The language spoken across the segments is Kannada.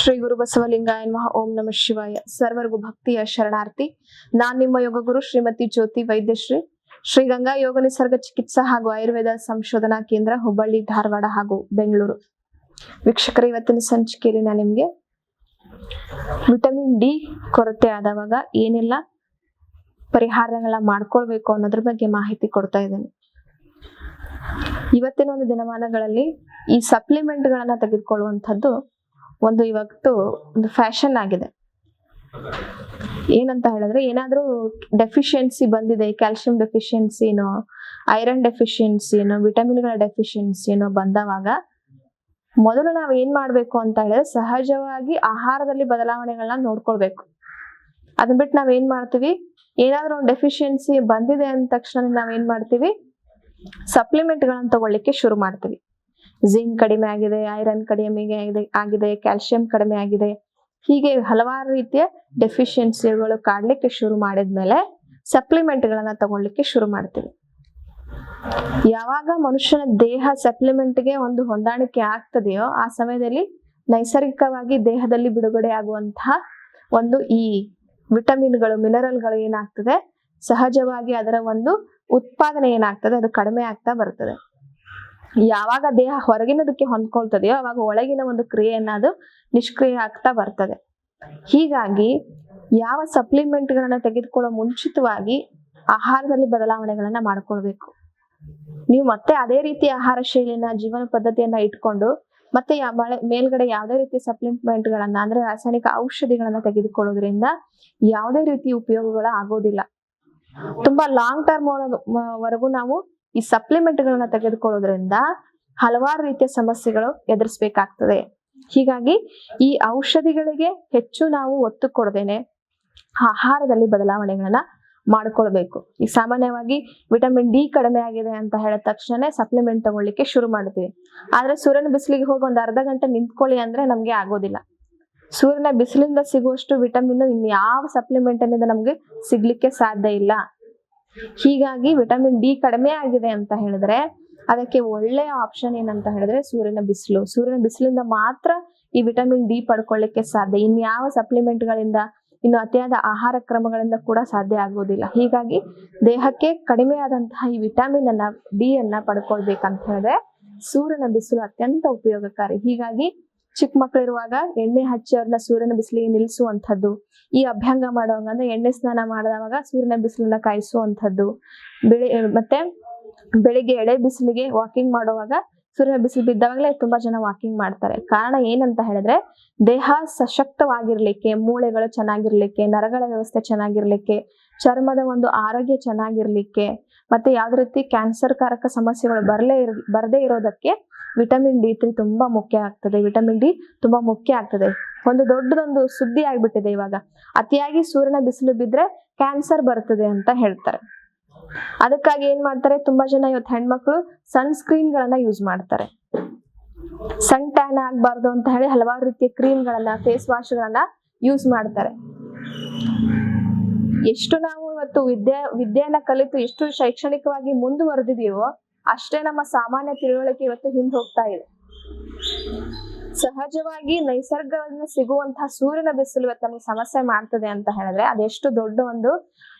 ಶ್ರೀ ಗುರು ಬಸವಲಿಂಗಾಯ ಮಹಾ, ಓಂ ನಮಃ ಶಿವಾಯ. ಸರ್ವರಿಗೂ ಭಕ್ತಿಯ ಶರಣಾರ್ಥಿ. ನಾನ್ ನಿಮ್ಮ ಯೋಗ ಗುರು ಶ್ರೀಮತಿ ಜ್ಯೋತಿ ವೈದ್ಯಶ್ರೀ. ಶ್ರೀ ಗಂಗಾ ಯೋಗ ನಿಸರ್ಗ ಚಿಕಿತ್ಸಾ ಹಾಗೂ ಆಯುರ್ವೇದ ಸಂಶೋಧನಾ ಕೇಂದ್ರ ಹುಬ್ಬಳ್ಳಿ, ಧಾರವಾಡ ಹಾಗೂ ಬೆಂಗಳೂರು. ವೀಕ್ಷಕರ, ಇವತ್ತಿನ ಸಂಚಿಕೆಯಲ್ಲಿ ನಾನು ನಿಮಗೆ ವಿಟಮಿನ್ ಡಿ ಕೊರತೆ ಆದವಾಗ ಏನೆಲ್ಲ ಪರಿಹಾರಗಳ ಮಾಡ್ಕೊಳ್ಬೇಕು ಅನ್ನೋದ್ರ ಬಗ್ಗೆ ಮಾಹಿತಿ ಕೊಡ್ತಾ ಇದ್ದೇನೆ. ಇವತ್ತಿನ ಒಂದು ದಿನಮಾನಗಳಲ್ಲಿ ಈ ಸಪ್ಲಿಮೆಂಟ್ ಗಳನ್ನ ತೆಗೆದುಕೊಳ್ಳುವಂಥದ್ದು ಒಂದು ಇವತ್ತು ಒಂದು ಫ್ಯಾಷನ್ ಆಗಿದೆ. ಏನಂತ ಹೇಳಿದ್ರೆ ಏನಾದರೂ ಡೆಫಿಷಿಯನ್ಸಿ ಬಂದಿದೆ ಕ್ಯಾಲ್ಸಿಯಂ ಡೆಫಿಷಿಯನ್ಸಿನೋ ಐರನ್ ಡೆಫಿಷಿಯನ್ಸಿನೋ ವಿಟಮಿನ್ಗಳ ಡೆಫಿಷಿಯನ್ಸಿನೋ ಬಂದವಾಗ ಮೊದಲು ನಾವು ಏನ್ ಮಾಡ್ಬೇಕು ಅಂತ ಹೇಳಿದ್ರೆ ಸಹಜವಾಗಿ ಆಹಾರದಲ್ಲಿ ಬದಲಾವಣೆಗಳನ್ನ ನೋಡ್ಕೊಳ್ಬೇಕು. ಅದನ್ನ ಬಿಟ್ಟು ನಾವ್ ಏನ್ ಮಾಡ್ತೀವಿ? ಏನಾದ್ರೂ ಒಂದು ಡೆಫಿಷಿಯನ್ಸಿ ಬಂದಿದೆ ಅಂದ ತಕ್ಷಣ ನಾವ್ ಏನ್ ಮಾಡ್ತೀವಿ? ಸಪ್ಲಿಮೆಂಟ್ ಗಳನ್ನ ತಗೊಳ್ಳಿಕ್ಕೆ ಶುರು ಮಾಡ್ತೀವಿ. ಜಿಂಕ್ ಕಡಿಮೆ ಆಗಿದೆ ಐರನ್ ಕಡಿಮೆ ಆಗಿದೆ ಕ್ಯಾಲ್ಸಿಯಂ ಕಡಿಮೆ ಆಗಿದೆ. ಹೀಗೆ ಹಲವಾರು ರೀತಿಯ ಡೆಫಿಷಿಯನ್ಸಿಗಳು ಕಾಡ್ಲಿಕ್ಕೆ ಶುರು ಮಾಡಿದ್ಮೇಲೆ ಸಪ್ಲಿಮೆಂಟ್ ಗಳನ್ನ ತಗೊಳ್ಳಿಕ್ಕೆ ಶುರು ಮಾಡ್ತೀವಿ. ಯಾವಾಗ ಮನುಷ್ಯನ ದೇಹ ಸಪ್ಲಿಮೆಂಟ್ಗೆ ಒಂದು ಹೊಂದಾಣಿಕೆ ಆಗ್ತದೆಯೋ ಆ ಸಮಯದಲ್ಲಿ ನೈಸರ್ಗಿಕವಾಗಿ ದೇಹದಲ್ಲಿ ಬಿಡುಗಡೆ ಆಗುವಂತಹ ಒಂದು ಈ ವಿಟಮಿನ್ಗಳು ಮಿನರಲ್ಗಳು ಏನಾಗ್ತದೆ? ಸಹಜವಾಗಿ ಅದರ ಒಂದು ಉತ್ಪಾದನೆ ಏನಾಗ್ತದೆ? ಅದು ಕಡಿಮೆ ಆಗ್ತಾ ಬರ್ತದೆ. ಯಾವಾಗ ದೇಹ ಹೊರಗಿನದಕ್ಕೆ ಹೊಂದ್ಕೊಳ್ತದೆಯೋ ಅವಾಗ ಒಳಗಿನ ಒಂದು ಕ್ರಿಯೆಯನ್ನ ಅದು ನಿಷ್ಕ್ರಿಯ ಆಗ್ತಾ ಬರ್ತದೆ. ಹೀಗಾಗಿ ಯಾವ ಸಪ್ಲಿಮೆಂಟ್ಗಳನ್ನ ತೆಗೆದುಕೊಳ್ಳೋ ಮುಂಚಿತವಾಗಿ ಆಹಾರದಲ್ಲಿ ಬದಲಾವಣೆಗಳನ್ನ ಮಾಡ್ಕೊಳ್ಬೇಕು. ನೀವು ಮತ್ತೆ ಅದೇ ರೀತಿ ಆಹಾರ ಶೈಲಿನ ಜೀವನ ಪದ್ಧತಿಯನ್ನ ಇಟ್ಕೊಂಡು ಮತ್ತೆ ಮೇಲ್ಗಡೆ ಯಾವುದೇ ರೀತಿ ಸಪ್ಲಿಮೆಂಟ್ ಗಳನ್ನ ಅಂದ್ರೆ ರಾಸಾಯನಿಕ ಔಷಧಿಗಳನ್ನ ತೆಗೆದುಕೊಳ್ಳೋದ್ರಿಂದ ಯಾವುದೇ ರೀತಿ ಉಪಯೋಗಗಳು ಆಗೋದಿಲ್ಲ. ತುಂಬಾ ಲಾಂಗ್ ಟರ್ಮ್ ವರೆಗೂ ನಾವು ಈ ಸಪ್ಲಿಮೆಂಟ್ ಗಳನ್ನ ತೆಗೆದುಕೊಳ್ಳೋದ್ರಿಂದ ಹಲವಾರು ರೀತಿಯ ಸಮಸ್ಯೆಗಳು ಎದುರಿಸಬೇಕಾಗ್ತದೆ. ಹೀಗಾಗಿ ಈ ಔಷಧಿಗಳಿಗೆ ಹೆಚ್ಚು ನಾವು ಒತ್ತು ಕೊಡದೇನೆ ಆಹಾರದಲ್ಲಿ ಬದಲಾವಣೆಗಳನ್ನ ಮಾಡ್ಕೊಳ್ಬೇಕು. ಈಗ ಸಾಮಾನ್ಯವಾಗಿ ವಿಟಮಿನ್ ಡಿ ಕಡಿಮೆ ಆಗಿದೆ ಅಂತ ಹೇಳಿದ ತಕ್ಷಣ ಸಪ್ಲಿಮೆಂಟ್ ತಗೊಳ್ಳಿಕ್ಕೆ ಶುರು ಮಾಡ್ತೀವಿ. ಆದ್ರೆ ಸೂರ್ಯನ ಬಿಸಿಲಿಗೆ ಹೋಗಿ ಒಂದ್ ಅರ್ಧ ಗಂಟೆ ನಿಂತ್ಕೊಳ್ಳಿ ಅಂದ್ರೆ ನಮ್ಗೆ ಆಗೋದಿಲ್ಲ. ಸೂರ್ಯನ ಬಿಸಿಲಿಂದ ಸಿಗುವಷ್ಟು ವಿಟಮಿನ್ ಇನ್ ಯಾವ ಸಪ್ಲಿಮೆಂಟ್ ಅನ್ನೋದು ನಮ್ಗೆ ಸಿಗ್ಲಿಕ್ಕೆ ಸಾಧ್ಯ ಇಲ್ಲ. ಹೀಗಾಗಿ ವಿಟಮಿನ್ ಡಿ ಕಡಿಮೆ ಆಗಿದೆ ಅಂತ ಹೇಳಿದ್ರೆ ಅದಕ್ಕೆ ಒಳ್ಳೆಯ ಆಪ್ಷನ್ ಏನಂತ ಹೇಳಿದ್ರೆ ಸೂರ್ಯನ ಬಿಸಿಲು. ಸೂರ್ಯನ ಬಿಸಿಲಿಂದ ಮಾತ್ರ ಈ ವಿಟಮಿನ್ ಡಿ ಪಡ್ಕೊಳ್ಳಿಕ್ಕೆ ಸಾಧ್ಯ. ಇನ್ಯಾವ ಸಪ್ಲಿಮೆಂಟ್ಗಳಿಂದ ಇನ್ನು ಅತಿಯಾದ ಆಹಾರ ಕ್ರಮಗಳಿಂದ ಕೂಡ ಸಾಧ್ಯ ಆಗೋದಿಲ್ಲ ಹೀಗಾಗಿ ದೇಹಕ್ಕೆ ಕಡಿಮೆ ಆದಂತಹ ಈ ವಿಟಮಿನ್ ಅನ್ನ, ಡಿ ಅನ್ನ ಪಡ್ಕೊಳ್ಬೇಕಂತ ಹೇಳಿದ್ರೆ ಸೂರ್ಯನ ಬಿಸಿಲು ಅತ್ಯಂತ ಉಪಯೋಗಕಾರಿ. ಹೀಗಾಗಿ ಚಿಕ್ಕ ಮಕ್ಕಳಿರುವಾಗ ಎಣ್ಣೆ ಹಚ್ಚಿ ಅವ್ರನ್ನ ಸೂರ್ಯನ ಬಿಸಿಲಿಗೆ ನಿಲ್ಲಿಸುವಂಥದ್ದು. ಈ ಅಭ್ಯಂಗ ಮಾಡುವಾಗ ಅಂದ್ರೆ ಎಣ್ಣೆ ಸ್ನಾನ ಮಾಡಿದವಾಗ ಸೂರ್ಯನ ಬಿಸಿಲನ್ನ ಕಾಯಿಸುವಂಥದ್ದು. ಬೆಳಿ ಮತ್ತೆ ಬೆಳಿಗ್ಗೆ ಎಳೆ ಬಿಸಿಲಿಗೆ ವಾಕಿಂಗ್ ಮಾಡುವಾಗ ಸೂರ್ಯನ ಬಿಸಿಲು ಬಿದ್ದಾಗಲೇ ತುಂಬಾ ಜನ ವಾಕಿಂಗ್ ಮಾಡ್ತಾರೆ. ಕಾರಣ ಏನಂತ ಹೇಳಿದ್ರೆ ದೇಹ ಸಶಕ್ತವಾಗಿರ್ಲಿಕ್ಕೆ, ಮೂಳೆಗಳು ಚೆನ್ನಾಗಿರ್ಲಿಕ್ಕೆ, ನರಗಳ ವ್ಯವಸ್ಥೆ ಚೆನ್ನಾಗಿರ್ಲಿಕ್ಕೆ, ಚರ್ಮದ ಒಂದು ಆರೋಗ್ಯ ಚೆನ್ನಾಗಿರ್ಲಿಕ್ಕೆ, ಮತ್ತೆ ಯಾವ್ದೇ ರೀತಿ ಕ್ಯಾನ್ಸರ್ ಕಾರಕ ಸಮಸ್ಯೆಗಳು ಬರಲೇ ಇರ್, ಬರದೇ ಇರೋದಕ್ಕೆ ವಿಟಮಿನ್ ಡಿ ತ್ರೀ ತುಂಬಾ ಮುಖ್ಯ ಆಗ್ತದೆ. ವಿಟಮಿನ್ ಡಿ ತುಂಬಾ ಮುಖ್ಯ ಆಗ್ತದೆ. ಒಂದು ದೊಡ್ಡದೊಂದು ಸುದ್ದಿ ಆಗ್ಬಿಟ್ಟಿದೆ ಇವಾಗ. ಅತಿಯಾಗಿ ಸೂರ್ಯನ ಬಿಸಿಲು ಬಿದ್ರೆ ಕ್ಯಾನ್ಸರ್ ಬರ್ತದೆ ಅಂತ ಹೇಳ್ತಾರೆ. ಅದಕ್ಕಾಗಿ ಏನ್ ಮಾಡ್ತಾರೆ? ತುಂಬಾ ಜನ ಇವತ್ತು ಹೆಣ್ಮಕ್ಳು ಸನ್ಸ್ಕ್ರೀನ್ ಗಳನ್ನ ಯೂಸ್ ಮಾಡ್ತಾರೆ. ಸನ್ ಟ್ಯಾನ್ ಆಗ್ಬಾರ್ದು ಅಂತ ಹೇಳಿ ಹಲವಾರು ರೀತಿಯ ಕ್ರೀಮ್ ಗಳನ್ನ ಫೇಸ್ ವಾಶ್ ಗಳನ್ನ ಯೂಸ್ ಮಾಡ್ತಾರೆ. ಎಷ್ಟು ನಾವು ಇವತ್ತು ವಿದ್ಯೆ, ವಿದ್ಯೆಯನ್ನ ಕಲಿತು ಎಷ್ಟು ಶೈಕ್ಷಣಿಕವಾಗಿ ಮುಂದುವರೆದಿದೀವೋ ಅಷ್ಟೇ ನಮ್ಮ ಸಾಮಾನ್ಯ ತಿಳುವಳಿಕೆ ಇವತ್ತು ಹಿಂದೆ ಹೋಗ್ತಾ ಇದೆ. ಸಹಜವಾಗಿ ನೈಸರ್ಗದಿಂದ ಸಿಗುವಂತಹ ಸೂರ್ಯನ ಬಿಸಿಲು ಇವತ್ತು ನಮ್ಗೆ ಸಮಸ್ಯೆ ಮಾಡ್ತದೆ ಅಂತ ಹೇಳಿದ್ರೆ ಅದೆಷ್ಟು ದೊಡ್ಡ ಒಂದು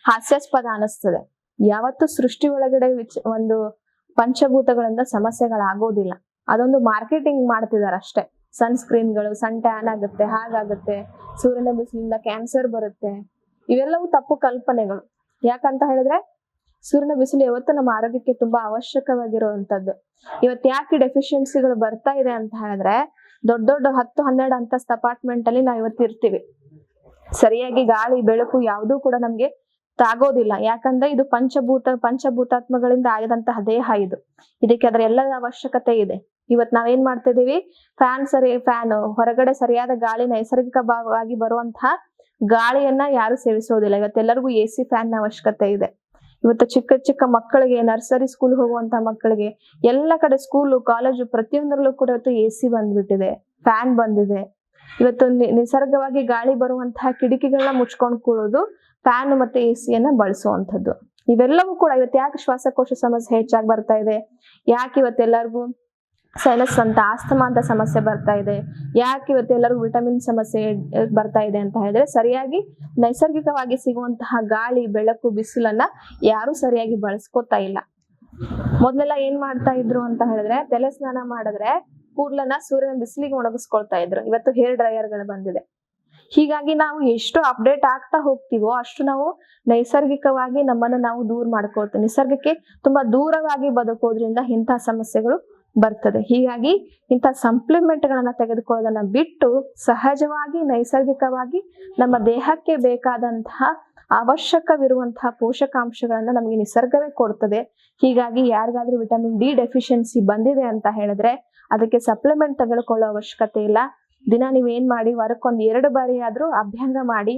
ಹಾಸ್ಯಾಸ್ಪದ ಅನಿಸ್ತದೆ. ಯಾವತ್ತು ಸೃಷ್ಟಿ ಒಳಗಡೆ ವಿಚ್ ಒಂದು ಪಂಚಭೂತಗಳಿಂದ ಸಮಸ್ಯೆಗಳಾಗೋದಿಲ್ಲ. ಅದೊಂದು ಮಾರ್ಕೆಟಿಂಗ್ ಮಾಡ್ತಿದಾರೆ ಅಷ್ಟೇ. ಸನ್ಸ್ಕ್ರೀನ್ಗಳು, ಸನ್ ಟ್ಯಾನ್ ಆಗುತ್ತೆ, ಹಾಗಾಗುತ್ತೆ, ಸೂರ್ಯನ ಬಿಸಿಲಿಂದ ಕ್ಯಾನ್ಸರ್ ಬರುತ್ತೆ. ಇವೆಲ್ಲವೂ ತಪ್ಪು ಕಲ್ಪನೆಗಳು. ಯಾಕಂತ ಹೇಳಿದ್ರೆ ಸೂರ್ಯನ ಬಿಸಿಲು ಯಾವತ್ತು ನಮ್ಮ ಆರೋಗ್ಯಕ್ಕೆ ತುಂಬಾ ಅವಶ್ಯಕವಾಗಿರುವಂತದ್ದು. ಇವತ್ತು ಯಾಕೆ ಡೆಫಿಷಿಯನ್ಸಿಗಳು ಬರ್ತಾ ಇದೆ ಅಂತ ಹೇಳಿದ್ರೆ, ದೊಡ್ಡ ದೊಡ್ಡ ಹತ್ತು ಹನ್ನೆರಡು ಅಂತಸ್ತ ಅಪಾರ್ಟ್ಮೆಂಟ್ ಅಲ್ಲಿ ನಾವು ಇವತ್ತು ಇರ್ತೀವಿ. ಸರಿಯಾಗಿ ಗಾಳಿ, ಬೆಳಕು ಯಾವುದೂ ಕೂಡ ನಮ್ಗೆ ತಾಗೋದಿಲ್ಲ. ಯಾಕಂದ್ರೆ ಇದು ಪಂಚಭೂತ, ಪಂಚಭೂತಾತ್ಮಗಳಿಂದ ಆಗಿದಂತಹ ದೇಹ ಇದು. ಇದಕ್ಕೆ ಅದರ ಎಲ್ಲ ಅವಶ್ಯಕತೆ ಇದೆ. ಇವತ್ ನಾವೇನ್ ಮಾಡ್ತಾ ಇದೀವಿ? ಫ್ಯಾನ್ ಸರಿ, ಫ್ಯಾನ್ ಹೊರಗಡೆ ಸರಿಯಾದ ಗಾಳಿ ನೈಸರ್ಗಿಕವಾಗಿ ಬರುವಂತಹ ಗಾಳಿಯನ್ನ ಯಾರು ಸೇವಿಸೋದಿಲ್ಲ. ಇವತ್ತೆಲ್ಲರಿಗೂ ಎ ಸಿ ಫ್ಯಾನ್ ಅವಶ್ಯಕತೆ ಇದೆ. ಇವತ್ತು ಚಿಕ್ಕ ಚಿಕ್ಕ ಮಕ್ಕಳಿಗೆ, ನರ್ಸರಿ ಸ್ಕೂಲ್ ಹೋಗುವಂತ ಮಕ್ಕಳಿಗೆ, ಎಲ್ಲ ಕಡೆ ಸ್ಕೂಲು ಕಾಲೇಜು ಪ್ರತಿಯೊಂದರಲ್ಲೂ ಕೂಡ ಇವತ್ತು ಎ ಸಿ ಬಂದ್ಬಿಟ್ಟಿದೆ. ಫ್ಯಾನ್ ಬಂದಿದೆ. ಇವತ್ತು ನಿಸರ್ಗವಾಗಿ ಗಾಳಿ ಬರುವಂತಹ ಕಿಟಕಿಗಳನ್ನ ಮುಚ್ಕೊಂಡು ಕೂಡೋದು ಫ್ಯಾನ್ ಮತ್ತೆ ಎ ಸಿಯನ್ನ ಬಳಸುವಂಥದ್ದು. ಇವೆಲ್ಲವೂ ಕೂಡ ಇವತ್ತು ಯಾಕೆ ಶ್ವಾಸಕೋಶ ಸಮಸ್ಯೆ ಹೆಚ್ಚಾಗಿ ಬರ್ತಾ ಇದೆ? ಯಾಕೆ ಇವತ್ತೆಲ್ಲರಿಗೂ ಸೈನಸ್ ಅಂತ ಆಸ್ತಮಾ ಅಂತ ಸಮಸ್ಯೆ ಬರ್ತಾ ಇದೆ. ಯಾಕೆ ಇವತ್ತು ಎಲ್ಲರೂ ವಿಟಮಿನ್ ಸಮಸ್ಯೆ ಬರ್ತಾ ಇದೆ ಅಂತ ಹೇಳಿದ್ರೆ, ಸರಿಯಾಗಿ ನೈಸರ್ಗಿಕವಾಗಿ ಸಿಗುವಂತಹ ಗಾಳಿ, ಬೆಳಕು, ಬಿಸಿಲನ್ನ ಯಾರು ಸರಿಯಾಗಿ ಬಳಸ್ಕೋತಾ ಇಲ್ಲ. ಮೊದ್ಲೆಲ್ಲ ಏನ್ ಮಾಡ್ತಾ ಇದ್ರು ಅಂತ ಹೇಳಿದ್ರೆ, ತಲೆ ಸ್ನಾನ ಮಾಡಿದ್ರೆ ಕೂಡ್ಲನ್ನ ಸೂರ್ಯನ ಬಿಸಿಲಿಗೆ ಒಣಗಿಸ್ಕೊಳ್ತಾ ಇದ್ರು. ಇವತ್ತು ಹೇರ್ ಡ್ರೈಯರ್ಗಳು ಬಂದಿದೆ. ಹೀಗಾಗಿ ನಾವು ಎಷ್ಟು ಅಪ್ಡೇಟ್ ಆಗ್ತಾ ಹೋಗ್ತೀವೋ ಅಷ್ಟು ನಾವು ನೈಸರ್ಗಿಕವಾಗಿ ನಮ್ಮನ್ನು ನಾವು ದೂರ ಮಾಡ್ಕೊಳ್ತೀವಿ. ನಿಸರ್ಗಕ್ಕೆ ತುಂಬಾ ದೂರವಾಗಿ ಬದುಕೋದ್ರಿಂದ ಇಂತಹ ಸಮಸ್ಯೆಗಳು ಬರ್ತದೆ. ಹೀಗಾಗಿ ಇಂಥ ಸಪ್ಲಿಮೆಂಟ್ ಗಳನ್ನ ತೆಗೆದುಕೊಳ್ಳೋದನ್ನ ಬಿಟ್ಟು ಸಹಜವಾಗಿ, ನೈಸರ್ಗಿಕವಾಗಿ ನಮ್ಮ ದೇಹಕ್ಕೆ ಬೇಕಾದಂತಹ ಅವಶ್ಯಕವಿರುವಂತಹ ಪೋಷಕಾಂಶಗಳನ್ನ ನಮಗೆ ನಿಸರ್ಗವೇ ಕೊಡ್ತದೆ. ಹೀಗಾಗಿ ಯಾರಿಗಾದ್ರೂ ವಿಟಮಿನ್ ಡಿ ಡೆಫಿಷಿಯನ್ಸಿ ಬಂದಿದೆ ಅಂತ ಹೇಳಿದ್ರೆ ಅದಕ್ಕೆ ಸಪ್ಲಿಮೆಂಟ್ ತೆಗೆದುಕೊಳ್ಳೋ ಅವಶ್ಯಕತೆ ಇಲ್ಲ. ದಿನ ನೀವೇನು ಮಾಡಿ, ವಾರಕ್ಕೊಂದು ಎರಡು ಬಾರಿ ಆದ್ರೂ ಅಭ್ಯಂಗ ಮಾಡಿ,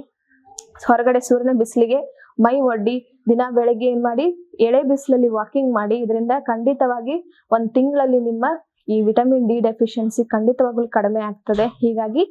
ಹೊರಗಡೆ ಸೂರ್ಯನ ಬಿಸಿಲಿಗೆ ಮೈ ಒಡ್ಡಿ ದಿನ ಬೆಳಗ್ಗೆ ಏನ್ ಮಾಡಿ? ಎಳೆ ಬಿಸಿಲಲ್ಲಿ ವಾಕಿಂಗ್ ಮಾಡಿ. ಇದರಿಂದ ಖಂಡಿತವಾಗಿ ಒಂದ್ ತಿಂಗಳಲ್ಲಿ ನಿಮ್ಮ ಈ ವಿಟಮಿನ್ ಡಿ ಡೆಫಿಷಿಯನ್ಸಿ ಖಂಡಿತವಾಗ್ಲು ಕಡಿಮೆ ಆಗ್ತದೆ. ಹೀಗಾಗಿ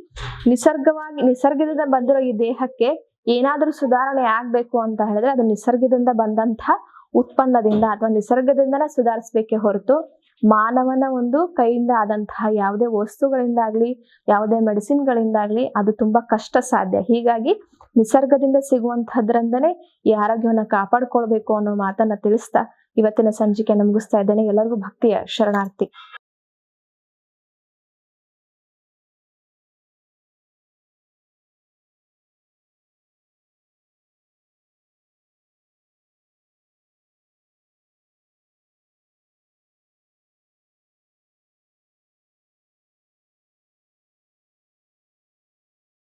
ನಿಸರ್ಗವಾಗಿ, ನಿಸರ್ಗದಿಂದ ಬಂದಿರೋ ಈ ದೇಹಕ್ಕೆ ಏನಾದ್ರೂ ಸುಧಾರಣೆ ಆಗ್ಬೇಕು ಅಂತ ಹೇಳಿದ್ರೆ ಅದು ನಿಸರ್ಗದಿಂದ ಬಂದಂತಹ ಉತ್ಪನ್ನದಿಂದ ಅಥವಾ ನಿಸರ್ಗದಿಂದನೇ ಸುಧಾರಿಸ್ಬೇಕೆ ಹೊರತು ಮಾನವನ ಒಂದು ಕೈಯಿಂದ ಆದಂತಹ ಯಾವುದೇ ವಸ್ತುಗಳಿಂದಾಗ್ಲಿ, ಯಾವುದೇ ಮೆಡಿಸಿನ್ಗಳಿಂದಾಗ್ಲಿ ಅದು ತುಂಬಾ ಕಷ್ಟ ಸಾಧ್ಯ. ಹೀಗಾಗಿ ನಿಸರ್ಗದಿಂದ ಸಿಗುವಂತಹದ್ರಿಂದನೇ ಈ ಆರೋಗ್ಯವನ್ನ ಕಾಪಾಡ್ಕೊಳ್ಬೇಕು ಅನ್ನೋ ಮಾತನ್ನ ತಿಳಿಸ್ತಾ ಇವತ್ತಿನ ಸಂಚಿಕೆಯನ್ನು ಮುಗಿಸ್ತಾ ಇದ್ದೇನೆ. ಎಲ್ಲರಿಗೂ ಭಕ್ತಿಯ ಶರಣಾರ್ಥಿ.